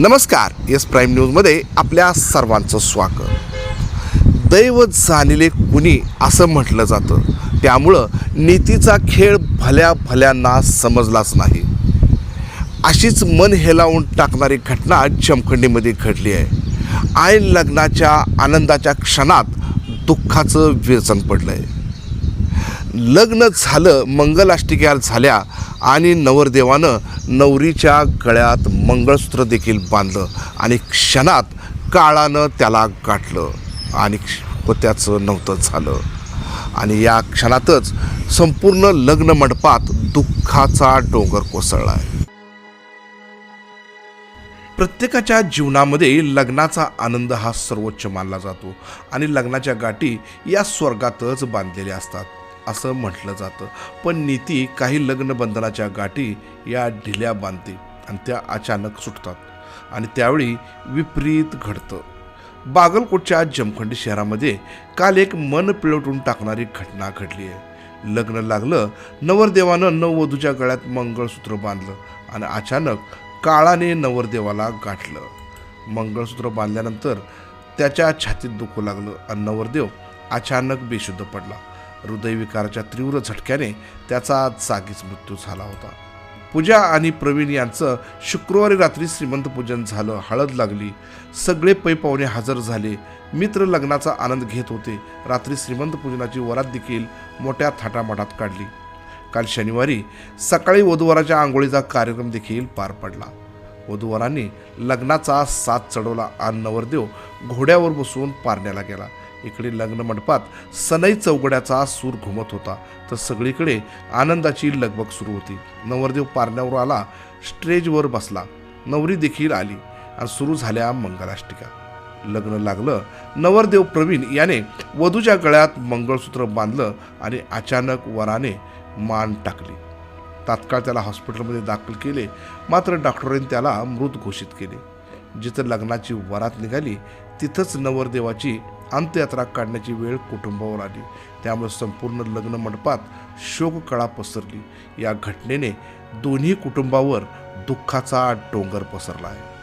नमस्कार S prime न्यूजमध्ये आपल्या सर्वांचं स्वागत. दैव जाणिले कुणी असं म्हटलं जातं? त्यामुळं नीतीचा खेळ भल्या भल्यांना समजलाच नाही. अशीच मन हेलावून टाकणारी घटना जमखंडीमध्ये घडली आहे. आईन लग्नाच्या आनंदाच्या क्षणात दुःखाचं व्यसन पडलं आहे लग्न झालं मंगलाष्टिक्या झाल्या आणि नवरदेवानं नवरीच्या गळ्यात मंगळसूत्र देखील बांधलं आणि क्षणात काळानं त्याला गाठलं आणि होत्याचं नव्हतं झालं. आणि या क्षणातच संपूर्ण लग्न मंडपात दुःखाचा डोंगर कोसळला आहे. प्रत्येकाच्या जीवनामध्ये लग्नाचा आनंद हा सर्वोच्च मानला जातो आणि लग्नाच्या गाठी या स्वर्गातच बांधलेल्या असतात. असं म्हटलं जातं. पण नीती काही लग्नबंधनाच्या गाठी या ढिल्या बांधते आणि त्या अचानक सुटतात. आणि त्यावेळी विपरीत घडतं. बागलकोटच्या जमखंडी शहरामध्ये काल एक मन पिळवटून टाकणारी घटना घडली आहे. लग्न लागलं नवरदेवानं नववधूच्या गळ्यात मंगळसूत्र बांधलं आणि अचानक काळाने नवरदेवाला गाठलं. मंगळसूत्र बांधल्यानंतर त्याच्या छातीत दुखू लागलं आणि नवरदेव अचानक बेशुद्ध पडला. हृदयविकाराच्या तीव्र झटक्याने त्याचा जागीच मृत्यू झाला होता. पूजा आणि प्रवीण यांचं शुक्रवारी रात्री श्रीमंत पूजन झालं हळद लागली. सगळे पै पाहुणे हजर झाले. मित्र लग्नाचा आनंद घेत होते. रात्री श्रीमंत पूजनाची वरात देखील मोठ्या थाटामाटात काढली. काल शनिवारी सकाळी वधूवराच्या आंघोळीचा कार्यक्रम देखील पार पडला. वधूवरांनी लग्नाचा साथ चढवला आणि नवरदेव घोड्यावर बसून पारण्याला गेला. इकडे लग्न मंडपात सनई चौघड्याचा सूर घुमत होता. तर सगळीकडे आनंदाची लगबग सुरू होती. नवरदेव पारण्यावर आला स्टेजवर बसला. नवरी देखील आली आणि सुरू झाल्या मंगलाष्टिका. लग्न लागलं नवरदेव प्रवीण याने वधूच्या गळ्यात मंगळसूत्र बांधलं आणि अचानक वराने मान टाकली. तात्काळ त्याला हॉस्पिटलमध्ये दाखल केले मात्र डॉक्टरांनी त्याला मृत घोषित केले. जिथं लग्नाची वरात निघाली तिथंच नवरदेवाची अंत्ययात्रा काढण्याची वेळ कुटुंबावर आली. त्यामुळे संपूर्ण लग्न मंडपात शोककळा पसरली. या घटनेने दोन्ही कुटुंबावर दुःखाचा डोंगर पसरला आहे.